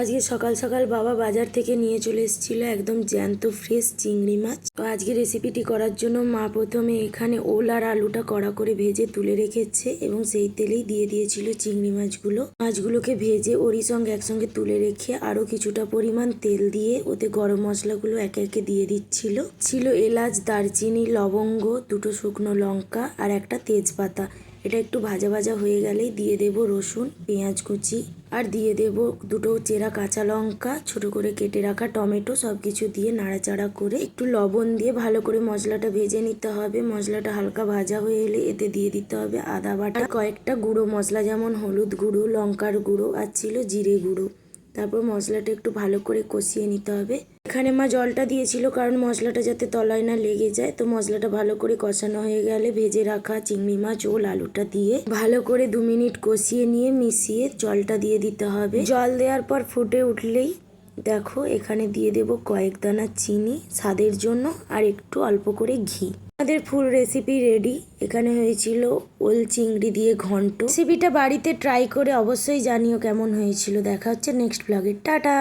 আজকে সকাল সকাল বাবা বাজার থেকে নিয়ে চলে এসেছিল একদম জ্যান্ত ফ্রেশ চিংড়ি মাছ। তো আজকে রেসিপিটি করার জন্য মা প্রথমে এখানে ওল আর আলুটা কড়া করে ভেজে তুলে রেখেছে এবং সেই তেলেই দিয়ে দিয়েছিল চিংড়ি মাছগুলো। মাছগুলোকে ভেজে ওরই সঙ্গে একসঙ্গে তুলে রেখে আরও কিছুটা পরিমাণ তেল দিয়ে ওতে গরম মশলাগুলো একে একে দিয়ে দিচ্ছিল। ছিল এলাচ, দারচিনি, লবঙ্গ, দুটো শুকনো লঙ্কা আর একটা তেজপাতা। এটা একটু ভাজা ভাজা হয়ে গেলেই দিয়ে দেব রসুন, পেঁয়াজ কুচি। আর দিয়ে দেব দুটো চেরা কাঁচা লঙ্কা, ছোট করে কেটে রাখা টমেটো সব কিছু দিয়ে নাড়াচাড়া করে একটু লবণ দিয়ে ভালো করে মশলাটা ভেজে নিতে হবে। মশলাটা হালকা ভাজা হয়ে এলে এতে দিয়ে দিতে হবে আদা বাটা। কয়েকটা গুঁড়ো মশলা যেমন হলুদ গুঁড়ো, লঙ্কার গুঁড়ো, আর ছিল জিরে গুঁড়ো। তারপর মশলাটা একটু ভালো করে কষিয়ে নিতে হবে। এখানে মা জলটা দিয়েছিল কারণ মশলাটা যাতে তলায় না লেগে যায়। তো মশলাটা ভালো করে কষানো হয়ে গেলে ভেজে রাখা চিংড়ি মাছ ও আলুটা দিয়ে ভালো করে দু মিনিট কষিয়ে নিয়ে মিশিয়ে জলটা দিয়ে দিতে হবে। জল দেওয়ার পর ফুটে উঠলেই দেখো, এখানে দিয়ে দেব কয়েক দানা চিনি স্বাদের জন্য আর একটু অল্প করে ঘি। আমাদের ফুল রেসিপি রেডি এখানে হয়েছিল ওল চিংড়ি দিয়ে ঘন্ট। রেসিপিটা বাড়িতে ট্রাই করে অবশ্যই জানিও কেমন হয়েছিল। দেখা হচ্ছে নেক্সট ব্লগে টাটা!